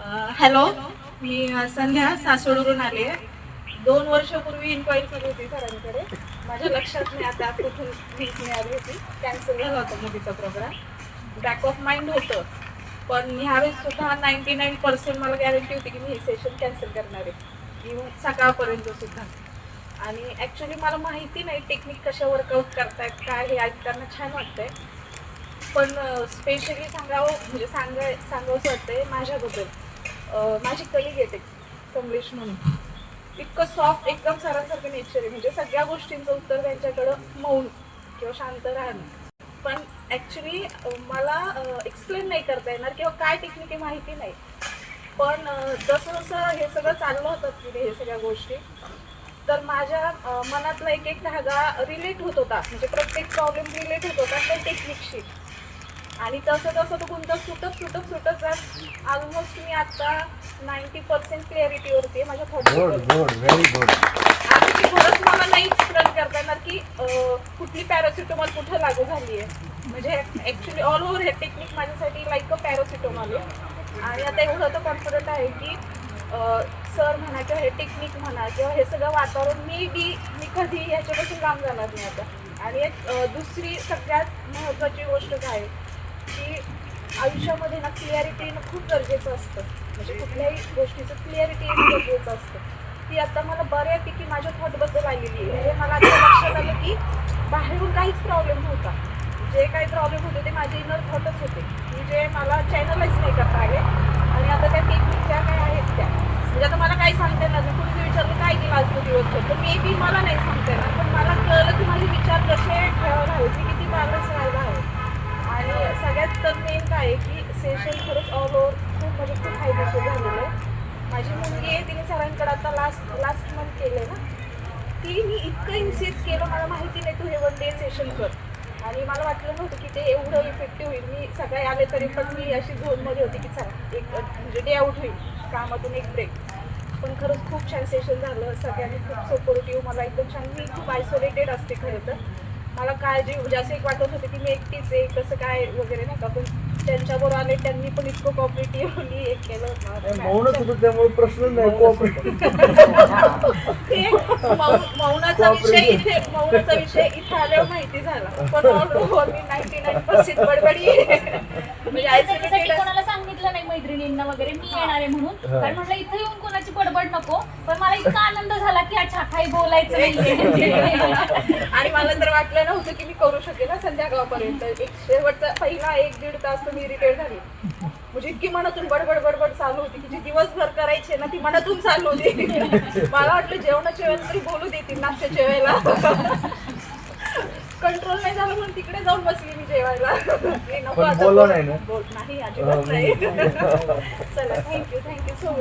Hello मी संध्या सासवडवरून आले दोन वर्षापूर्वी इन्क्वायरी केली होती सरांकडे. माझ्या लक्षात नाही आता कुठून वीज मिळाली होती. कॅन्सल झाला होता मुलीचा प्रोग्राम बॅक ऑफ माइंड होतं. पण ह्यावेळेस सुद्धा नाईन्टी नाईन पर्सेंट मला गॅरंटी होती की मी हे सेशन कॅन्सल करणार आहे. इव्हन सकाळपर्यंत सुद्धा. आणि ॲक्च्युली मला माहिती नाही टेक्निक कशा वर्कआउट करतायत काय हे ऐकताना छान वाटतंय. पण स्पेशली सांगावं म्हणजे सांगाय सांगावंसं वाटतंय माझ्याबद्दल. माझी कलिग येते कमलेश म्हणून. इतकं सॉफ्ट एकदम सरांसारखं नेचर आहे. म्हणजे सगळ्या गोष्टींचं उत्तर त्यांच्याकडं मौन किंवा शांत राहणं. पण ॲक्च्युली मला एक्सप्लेन नाही करता येणार किंवा काय टेक्निक आहे माहिती नाही. पण जसं जसं हे सगळं चाललं होतं तिथे हे सगळ्या गोष्टी तर माझ्या मनातला एक एक धागा रिलेट होत होता. म्हणजे प्रत्येक प्रॉब्लेम रिलेट होत होता त्या टेक्निकशी आणि तसं तसं तो गुंत सुटत सुटत सुटत जात. ऑलमोस्ट मी आता नाईन्टी पर्सेंट क्लिअरिटीवरती माझ्या good thought good very good आणि ती खरंच मला नाही एक्सप्लेन करता येणार की अं, कुठली पॅरासिटोमॉल कुठं लागू झाली आहे. म्हणजे ॲक्च्युली ऑल ओव्हर हे टेक्निक माझ्यासाठी लाईक अ पॅरासिटोमॉल आहे. आणि आता एवढं तर कॉन्फिडंट आहे की सर म्हणा किंवा हे टेक्निक म्हणा किंवा हे सगळं वातावरण मी बी मी कधी ह्याच्यापासून लांब जाणार नाही आता. आणि एक अं, दुसरी सगळ्यात महत्त्वाची गोष्ट काय आहे? की आयुष्यामध्ये ना क्लिअरिटी येणं खूप गरजेचं असतं. म्हणजे कुठल्याही गोष्टीचं क्लिअरिटी येणं गरजेचं असतं. ती आता मला बऱ्यापैकी माझ्या थॉटबद्दल आलेली आहे. हे मला आता लक्षात आलं की बाहेरून काहीच प्रॉब्लेम नव्हता. जे काही प्रॉब्लेम होते ते माझे इनर थॉटच होते. की जे मला चॅनलाइज नाही करता आले आणि आता त्या टेक्निक ज्या काय आहेत त्या. म्हणजे आता मला काही सांगता येणार नाही. कुणी विचारलं काय केलं आज तो दिवस तर मे बी मला नाही सांगता येणार. पण मला कळलं की माझे विचार कसे ठेवायला हवे आहे की सेशन खरंच ऑल ओव्हर खूप म्हणजे खूप फायदेशीर झालेलं आहे. माझी मुलगी आहे तिने सरांकडे आता लास्ट लास्ट मंथ केलं ना. ती मी इतकं इन्सिस्ट केलं मला माहिती नाही तू हे वन डे सेशन कर. आणि मला वाटलं नव्हतं की ते एवढं इफेक्टिव्ह होईल. मी सकाळी आले तरी पण मी अशी झोनमध्ये होती की चला एक म्हणजे डे आउट होईल. कामातून एक ब्रेक पण खरंच खूप छान सेशन झालं. सगळ्यांनी खूप सपोर्टिव्ह मला एकदम छान मी खूप आयसोलेटेड असते खरं तर. मला काळजी म्हणजे असं एक वाटत होतं की मी एकटीच आहे कसं काय वगैरे नाही का. पण त्यांच्याबरोबर आले त्यांनी पण इतकं कॉपरेटिव्हली हे केलं मौनच होतं त्यामुळे प्रश्न नाही मौनाचा विषय इथे मौनाचा विषय इथे आल्यावर माहिती झाला. पण ओव्हर मी नाईन्टी नाईन पर्सेंट बडबडी. म्हणजे कोणाला सांगितलं नाही मैत्रिणींना वगैरे मी येणार आहे म्हणून. कारण म्हटलं इथे येऊन कोणाची बडबड नको पण मला इतका आनंद झाला की अच्छा काही बोलायचं नाहीये. आणि मला तर वाटलं नव्हतं की मी करू शकेल ना संध्याकाळपर्यंत. एक शेवटचा पहिला एक दीड तास तर मी इरिटेट झाली. म्हणजे इतकी मनातून बडबड बडबड चालू होती की जी दिवसभर करायची ना ती मनातून चालू होती. मला वाटलं जेवणाच्या वेळेला तरी बोलू देतील नाश्त्याच्या वेळेला. कंट्रोल नाही झालं म्हणून तिकडे जाऊन बसली मी जेवायला. मी नको पण आता बोललं बोल- नाही ना? बोल- नाही अजिबात नाही. चला थँक्यू थँक्यू सो